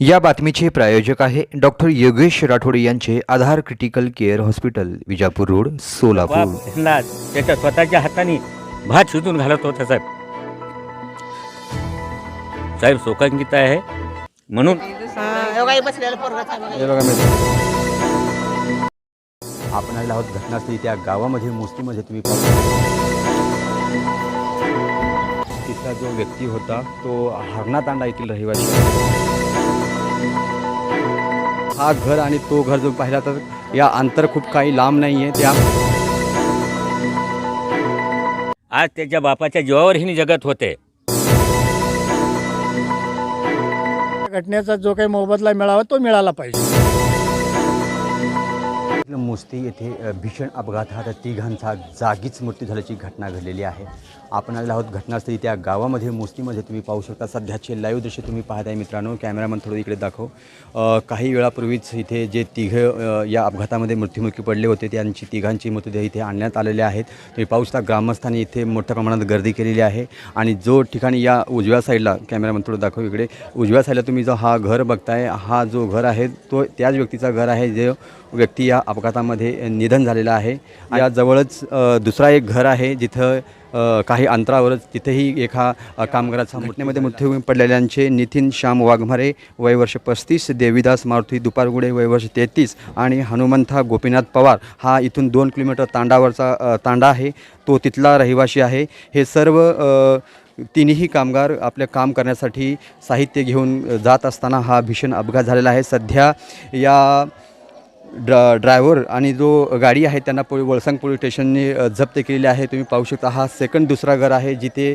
या बातमीचे प्रायोजक आहे डॉक्टर योगेश राठोड यांचे Aadhar critical care hospital Vijapur road Solapur त्याच्या स्वतःच्या हाताने भात शिजून घालत होता साहेब साहेब शोकांकित आहे म्हणून योगाई बसलेलं पोरगं आहे बघा. हे बघा मित्र आपण आलेलो आहोत घटनास्थळी त्या गावामध्ये मोस्तीमध्ये तुम्ही तिथला जो व्यक्ती होता तो हरणा तांडा येथील रहिवासी. हा घर आणि तो घर जो पाहिला तर या अंतर खूप काही लांब नाही आहे त्या आज त्याच्या बापाच्या जीवावर हिने जगत होते. घटनेचा जो काही मोबदला मिळावा तो मिळाला पाहिजे. मोस्ती येथे भीषण अपघातात तिघांचा जागीच मृत्यू झाल्याची घटना घडलेली आहे. आपण आलेलो आहोत घटनास्थळी त्या गावामध्ये मोस्तीमध्ये तुम्ही पाहू शकता. सध्याचे लाईव्ह दृश्य तुम्ही पाहत आहे मित्रांनो. कॅमेरामन थोडं इकडे दाखव. काही वेळापूर्वीच इथे जे तिघं या अपघातामध्ये मृत्युमुखी पडले होते त्यांची तिघांची मृतदेह इथे आणण्यात आलेले आहेत. तुम्ही पाहू शकता ग्रामस्थांनी इथे मोठ्या प्रमाणात गर्दी केलेली आहे आणि जो ठिकाणी या उजव्या साईडला कॅमेरामन थोडं दाखव इकडे. उजव्या साईडला तुम्ही जो हा घर बघताय हा जो घर आहे तो त्याच व्यक्तीचा घर आहे. जे व्यक्ती या अपघातामध्ये निधन झालेला आहे. या जवळच दुसरा एक घर आहे जिथं काही अंतरावरच तिथेही एका कामगाराचा घटनेमध्ये मृत्यू पडलेल्यांचे नितीन श्याम वाघमारे वयवर्ष पस्तीस देवीदास मारुती दुपारगुडे वयवर्ष तेहतीस आणि हनुमंथा गोपीनाथ पवार हा इथून दोन किलोमीटर तांडावरचा तांडा आहे. तो तिथला रहिवासी आहे. हे सर्व तिन्ही कामगार आपले काम करण्यासाठी साहित्य घेऊन जात असताना हा भीषण अपघात झालेला आहे. सध्या या ड्रा ड्रायव्हर आणि जो गाडी आहे त्यांना पोळी वळसंग पोलीस स्टेशनने जप्त केलेली आहे. तुम्ही पाहू शकता हा सेकंड दुसरा घर आहे जिथे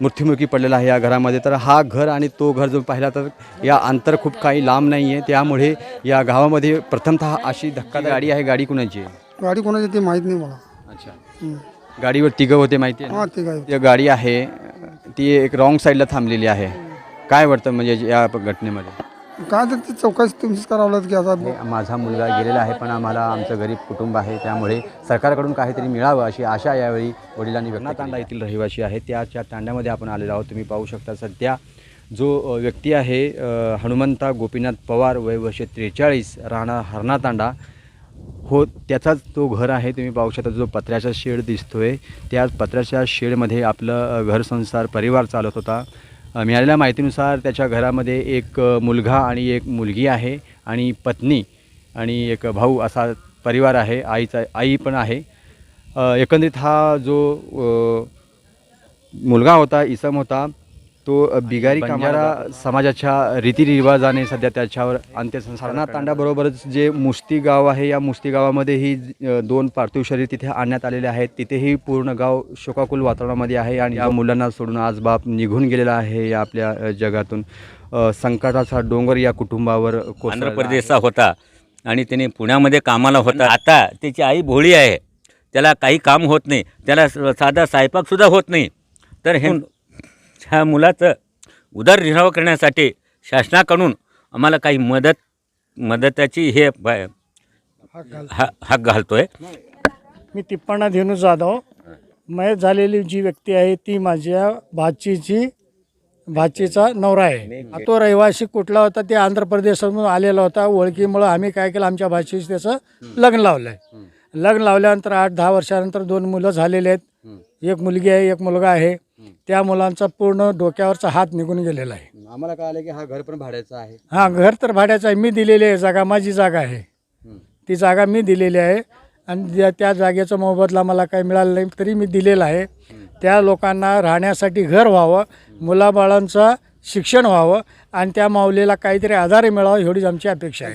मृत्युमुखी पडलेला आहे या घरामध्ये. तर हा घर आणि तो घर जो पाहिला तर या अंतर खूप काही लांब नाही आहे त्यामुळे या गावामध्ये प्रथमतः अशी धक्का गाडी आहे. गाडी कुणाची आहे? गाडी कोणाची ते माहीत नाही मला. अच्छा. गाडीवर तिघं होते माहिती आहे? हां गाडी आहे ती एक रॉंग साईडला थांबलेली आहे. काय वाटतं म्हणजे या घटनेमध्ये? काय तर ती चौकशी तुमचीच करावं लागत की आता हे माझा मुलगा गेलेला आहे पण आम्हाला आमचं गरीब कुटुंब आहे त्यामुळे सरकारकडून काहीतरी मिळावं अशी आशा यावेळी वडिलांनी व्यक्त तांडा येथील रहिवासी आहे त्याच्या तांड्यामध्ये आपण आलेलो आहोत. तुम्ही पाहू शकता सध्या जो व्यक्ती आहे अ, हनुमंता गोपीनाथ पवार वय वर्ष त्रेचाळीस राहणार हरणा तांडा हो त्याचाच तो घर आहे. तुम्ही पाहू शकता जो पत्र्याचा शेड दिसतोय. त्या पत्र्याच्या शेडमध्ये आपलं अ, घर संसार परिवार चालत होता. मिळालेल्या माहितीनुसार त्याच्या घरामध्ये एक मुलगा आणि एक मुलगी आहे आणि पत्नी आणि एक भाऊ असा परिवार आहे आईचा आई पण आहे. एकंदरीत हा जो मुलगा होता इसम होता तो बिगारी कामारा समाजाच्या रीतिरिवाजाने सध्या त्याच्यावर अंत्यसंस्कार तांड्याबरोबरच जे मुस्ती गाव आहे या मुस्ती गावामध्येही दोन पार्थिव शरीर तिथे आणण्यात आलेले आहेत. तिथेही पूर्ण गाव शोकाकुल वातावरणामध्ये आहे आणि या मुलांना सोडून आज बाप निघून गेलेला आहे या आपल्या जगातून. संकटाचा डोंगर या कुटुंबावर कोसळला आंध्र आहे. प्रदेशचा होता आणि त्याने पुण्यामध्ये कामाला होता. आता त्याची आई भोळी आहे. त्याला काही काम होत नाही. त्याला स- साधा स्वयंपाकसुद्धा होत नाही. तर हे ह्या मुलाचं उदरनिर्वाह करण्यासाठी शासनाकडून आम्हाला काही मदत मदताची हे हा हाक घालतोय. मी तिप्पण्णा धेनू जाधव. मयत झालेली जी व्यक्ती आहे ती माझ्या भाचीची भाचीचा नवरा आहे. तो रहिवासी कुठला होता ते आंध्र प्रदेशातून आलेला होता. ओळखीमुळं आम्ही काय केलं आमच्या भाचीचं त्याचं लग्न लावलं आहे लग्न लावल्यानंतर आठ दहा वर्षानंतर दोन मुलं झालेले आहेत. एक मुलगी आहे एक मुलगा आहे. त्या मुलांचा पूर्ण डोक्यावरचा हात निघून गेलेला आहे. आम्हाला कळालं की हा घर पण भाड्याचा आहे. हा घर तर भाड्याचं आहे. मी दिलेली आहे जागा माझी जागा आहे. ती जागा मी दिलेली आहे. आणि त्या- त्या जागेचा मोबदला मला काही मिळाला नाही तरी मी दिलेला आहे. त्या लोकांना राहण्यासाठी घर व्हावं मुलाबाळांचं शिक्षण व्हावं आणि त्या माऊलीला काहीतरी आधार मिळावं एवढीच आमची अपेक्षा आहे.